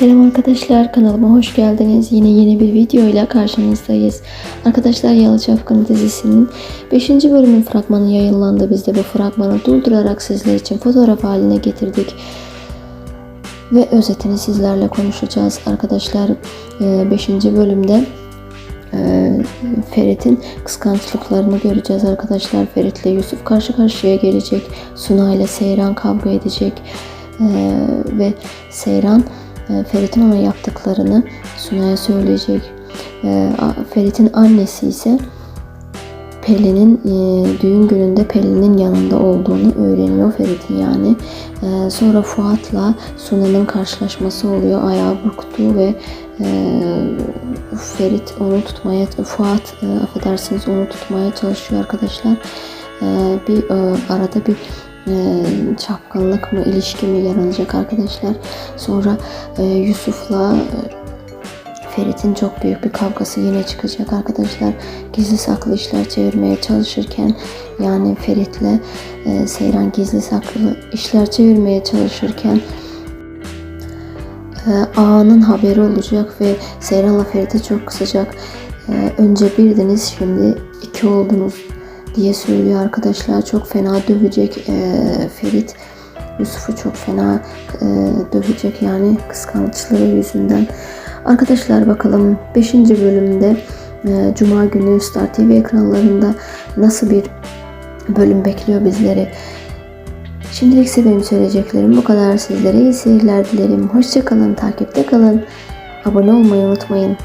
Selam arkadaşlar kanalıma hoş geldiniz. Yine yeni bir video ile karşınızdayız. Arkadaşlar Yalı Çapkın dizisinin 5. bölümün fragmanı yayınlandı. Biz de bu fragmanı durdurarak sizler için fotoğraf haline getirdik. Ve özetini sizlerle konuşacağız. Arkadaşlar 5. bölümde e, Ferit'in kıskançlıklarını göreceğiz arkadaşlar. Ferit'le Yusuf karşı karşıya gelecek. Suna ile Seyran kavga edecek. E, ve Seyran e, Ferit'in ona yaptıklarını Suna'ya söyleyecek. E, Ferit'in annesi ise Pelin'in e, düğün gününde Pelin'in yanında olduğunu öğreniyor Ferit'in yani. E, sonra Fuat'la Suna'nın karşılaşması oluyor. Ayağı burktu ve e, Ferit onu tutmaya, Fuat e, affedersiniz onu tutmaya çalışıyor arkadaşlar. E, bir e, arada bir e, çapkınlık mı ilişki mi yaranacak arkadaşlar. Sonra e, Yusuf'la e, Ferit'in çok büyük bir kavgası yine çıkacak arkadaşlar. Gizli saklı işler çevirmeye çalışırken yani Ferit'le e, Seyran gizli saklı işler çevirmeye çalışırken e, ağanın haberi olacak ve Seyran'la Ferit'e çok kızacak. E, önce birdiniz şimdi iki oldunuz diye söylüyor arkadaşlar. Çok fena dövecek e, Ferit. Yusuf'u çok fena e, dövecek yani kıskançlığı yüzünden. Arkadaşlar bakalım 5. bölümde e, Cuma günü Star TV ekranlarında nasıl bir bölüm bekliyor bizleri. Şimdilik ise benim söyleyeceklerim bu kadar. Sizlere iyi seyirler dilerim. Hoşçakalın, takipte kalın. Abone olmayı unutmayın.